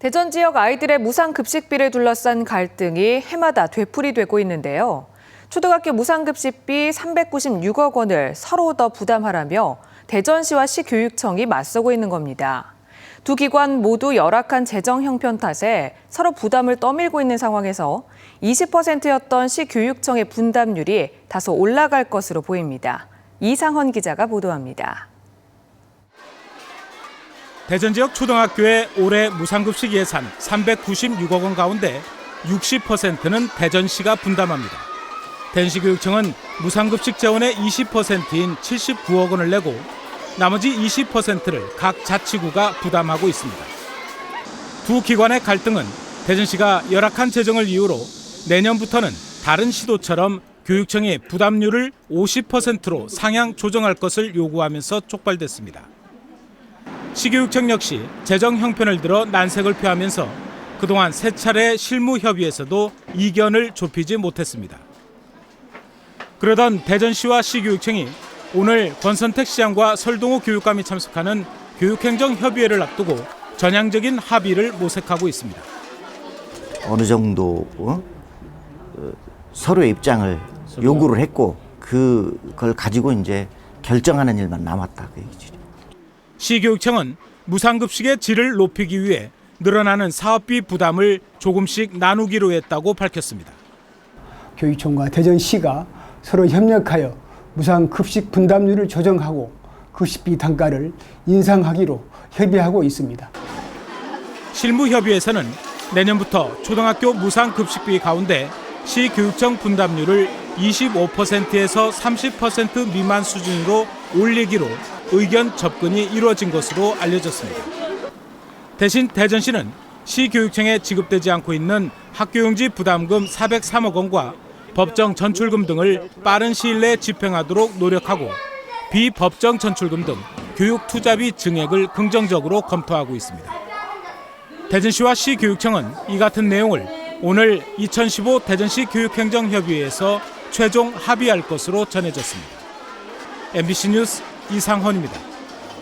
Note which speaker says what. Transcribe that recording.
Speaker 1: 대전 지역 아이들의 무상급식비를 둘러싼 갈등이 해마다 되풀이되고 있는데요. 초등학교 무상급식비 396억 원을 서로 더 부담하라며 대전시와 시교육청이 맞서고 있는 겁니다. 두 기관 모두 열악한 재정 형편 탓에 서로 부담을 떠밀고 있는 상황에서 20%였던 시교육청의 분담률이 다소 올라갈 것으로 보입니다. 이상헌 기자가 보도합니다.
Speaker 2: 대전 지역 초등학교의 올해 무상급식 예산 396억 원 가운데 60%는 대전시가 분담합니다. 대전시교육청은 무상급식 재원의 20%인 79억 원을 내고 나머지 20%를 각 자치구가 부담하고 있습니다. 두 기관의 갈등은 대전시가 열악한 재정을 이유로 내년부터는 다른 시도처럼 교육청이 부담률을 50%로 상향 조정할 것을 요구하면서 촉발됐습니다. 시교육청 역시 재정 형편을 들어 난색을 표하면서 그동안 세 차례 실무 협의에서도 이견을 좁히지 못했습니다. 그러던 대전시와 시교육청이 오늘 권선택 시장과 설동호 교육감이 참석하는 교육행정협의회를 앞두고 전향적인 합의를 모색하고 있습니다.
Speaker 3: 어느 정도 어? 어, 서로의 입장을 요구를 했고 그걸 가지고 이제 결정하는 일만 남았다 그 얘기죠.
Speaker 2: 시교육청은 무상급식의 질을 높이기 위해 늘어나는 사업비 부담을 조금씩 나누기로 했다고 밝혔습니다.
Speaker 4: 교육청과 대전시가 서로 협력하여 무상 급식 분담률을 조정하고 급식비 단가를 인상하기로 협의하고 있습니다.
Speaker 2: 실무협의회에서는 내년부터 초등학교 무상급식비 가운데 시교육청 분담률을 25%에서 30% 미만 수준으로 올리기로 의견 접근이 이루어진 것으로 알려졌습니다. 대신 대전시는 시교육청에 지급되지 않고 있는 학교용지 부담금 403억 원과 법정 전출금 등을 빠른 시일 내에 집행하도록 노력하고 비법정 전출금 등 교육 투자비 증액을 긍정적으로 검토하고 있습니다. 대전시와 시교육청은 이 같은 내용을 오늘 2015 대전시 교육행정협의회에서 최종 합의할 것으로 전해졌습니다. MBC 뉴스 이상헌입니다.